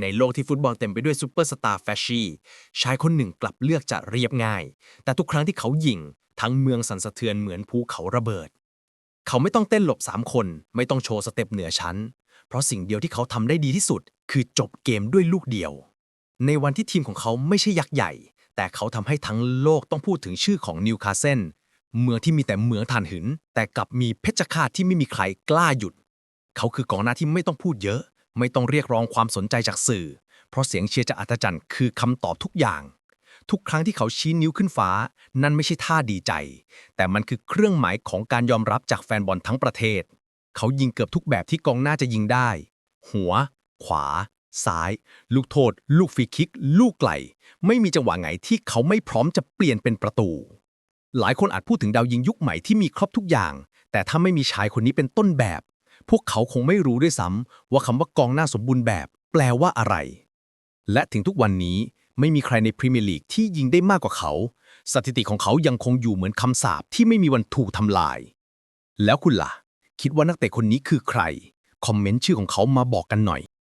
ในโลกที่ฟุตบอลเต็มไปด้วยซูเปอร์สตาร์แฟชชี่ชายคนหนึ่งกลับเลือกจะเรียบง่าย แต่ทุกครั้งที่เขายิง ทั้งเมืองสั่นสะเทือนเหมือนภูเขาระเบิด เขาไม่ต้องเต้นหลบสามคน ไม่ต้องโชว์สเต็ปเหนือชั้น เพราะสิ่งเดียวที่เขาทำได้ดีที่สุด คือจบเกมด้วยลูกเดียว ในวันที่ทีมของเขาไม่ใช่ยักษ์ใหญ่ แต่เขาทำให้ทั้งโลกต้องพูดถึงชื่อของนิวคาสเซนเมืองที่มีแต่เหมืองถ่านหิน แต่กลับมีเพชฌฆาตที่ไม่มีใครกล้าหยุด เขาคือกองหน้าที่ไม่ต้องพูดเยอะ ไม่ต้องเรียกร้องความสนใจจากสื่อ เพราะเสียงเชียร์จากอัศจรรย์คือคำตอบทุกอย่าง ทุกครั้งที่เขาชี้นิ้วขึ้นฟ้า นั่นไม่ใช่ท่าดีใจ แต่มันคือเครื่องหมายของการยอมรับจากแฟนบอลทั้งประเทศ เขายิงเกือบทุกแบบที่กองหน้าจะยิงได้ หัว ขวา ซ้าย ลูกโทษ ลูกฟรีคิก ลูกไกลไม่มีจังหวะไหนที่เขาไม่พร้อมจะเปลี่ยนเป็นประตู หลายคนอาจพูดถึงดาวยิงยุคใหม่ที่มีครบทุกอย่าง แต่ถ้าไม่มีชายคนนี้เป็นต้นแบบ พวกเขาคงไม่รู้ด้วยซ้ำว่าคำว่ากองหน้าสมบูรณ์แบบ แปลว่าอะไร และถึงทุกวันนี้ไม่มีใครในพรีเมียร์ลีกที่ยิงได้มากกว่าเขา สถิติของเขายังคงอยู่เหมือนคำสาปที่ไม่มีวันถูกทำลาย แล้วคุณล่ะ คิดว่านักเตะคนนี้คือใคร คอมเมนต์ชื่อของเขามาบอกกันหน่อย